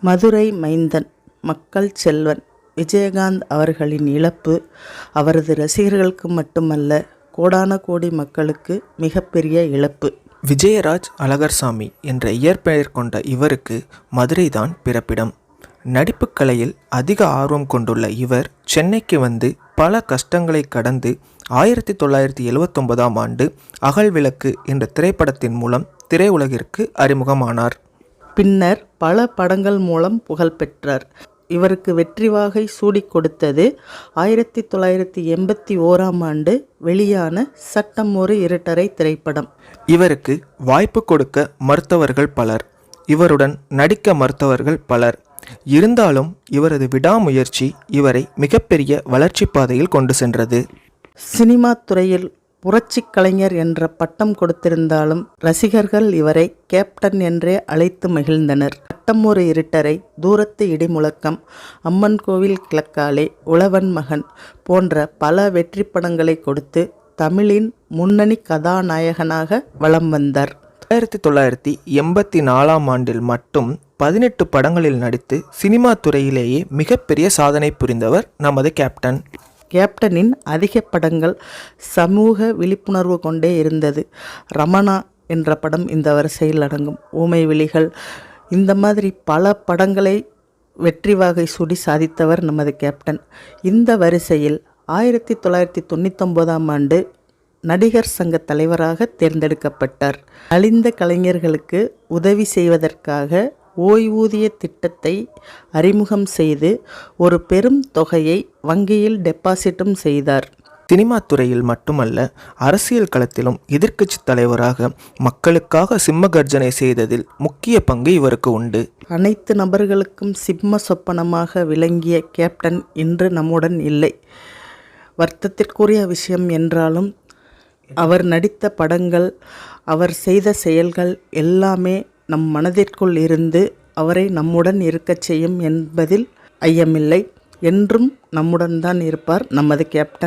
மதுரை மைந்தன் மக்கள் செல்வன் விஜயகாந்த் அவர்களின் இழப்பு அவரது ரசிகர்களுக்கு மட்டுமல்ல கோடான கோடி மக்களுக்கு மிகப்பெரிய இழப்பு. விஜயராஜ் அழகர்சாமி என்ற இயற்பெயர் கொண்ட இவருக்கு மதுரைதான் பிறப்பிடம். நடிப்புக் கலையில் அதிக ஆர்வம் கொண்டுள்ள இவர் சென்னைக்கு வந்து பல கஷ்டங்களை கடந்து ஆயிரத்தி தொள்ளாயிரத்தி எழுவத்தொன்பதாம் ஆண்டு அகல் விளக்கு என்ற திரைப்படத்தின் மூலம் திரையுலகிற்கு அறிமுகமானார். பின்னர் பல படங்கள் மூலம் புகழ் பெற்றார். இவருக்கு வெற்றி வாகை சூடிக் கொடுத்தது ஆயிரத்தி தொள்ளாயிரத்தி எண்பத்தி ஓராம் ஆண்டு வெளியான சட்டம் ஒரு இருட்டரை திரைப்படம். இவருக்கு வாய்ப்பு கொடுக்க மறுத்தவர்கள் பலர். இவருடன் நடிக்க மறுத்தவர்கள் பலர். இருந்தாலும் இவரது விடாமுயற்சி இவரை மிகப்பெரிய வளர்ச்சி பாதையில் கொண்டு சென்றது. சினிமா துறையில் புரட்சி கலைஞர் என்ற பட்டம் கொடுத்திருந்தாலும் ரசிகர்கள் இவரை கேப்டன் என்றே அழைத்து மகிழ்ந்தனர். சட்டம் இருட்டரை தூரத்து இடிமுழக்கம் அம்மன் கோவில் கிழக்காலே உழவன் மகன் போன்ற பல வெற்றி படங்களை கொடுத்து தமிழின் முன்னணி கதாநாயகனாக வலம் வந்தார். ஆயிரத்தி தொள்ளாயிரத்தி எண்பத்தி நாலாம் ஆண்டில் மட்டும் பதினெட்டு படங்களில் நடித்து சினிமா துறையிலேயே மிகப்பெரிய சாதனை புரிந்தவர் நமது கேப்டன். கேப்டனின் அதிக படங்கள் சமூக விழிப்புணர்வு கொண்டே இருந்தது. ரமணா என்ற படம் இந்த வரிசையில் அடங்கும். ஊமை விழிகள். இந்த மாதிரி பல படங்களை வெற்றி வாகை சுடி சாதித்தவர் நமது கேப்டன். இந்த வரிசையில் ஆயிரத்தி தொள்ளாயிரத்தி தொண்ணூத்தொம்போதாம் ஆண்டு நடிகர் சங்க தலைவராக தேர்ந்தெடுக்கப்பட்டார். அழிந்த கலைஞர்களுக்கு உதவி செய்வதற்காக ஓய்வூதிய திட்டத்தை அறிமுகம் செய்து ஒரு பெரும் தொகையை வங்கியில் டெபாசிட்டும் செய்தார். சினிமா துறையில் மட்டுமல்ல அரசியல் களத்திலும் எதிர்க்கட்சி தலைவராக மக்களுக்காக சிம்ம கர்ஜனை செய்ததில் முக்கிய பங்கு இவருக்கு உண்டு. அனைத்து நபர்களுக்கும் சிம்ம சொப்பனமாக விளங்கிய கேப்டன் இன்று நம்முடன் இல்லை. வருத்தத்திற்குரிய விஷயம் என்றாலும் அவர் நடித்த படங்கள் அவர் செய்த செயல்கள் எல்லாமே நம் மனதிற்குள் இருந்து அவரை நம்முடன் இருக்கச் செய்யும் என்பதில் ஐயமில்லை. என்றும் நம்முடன் தான் இருப்பார். நமது கேப்டன்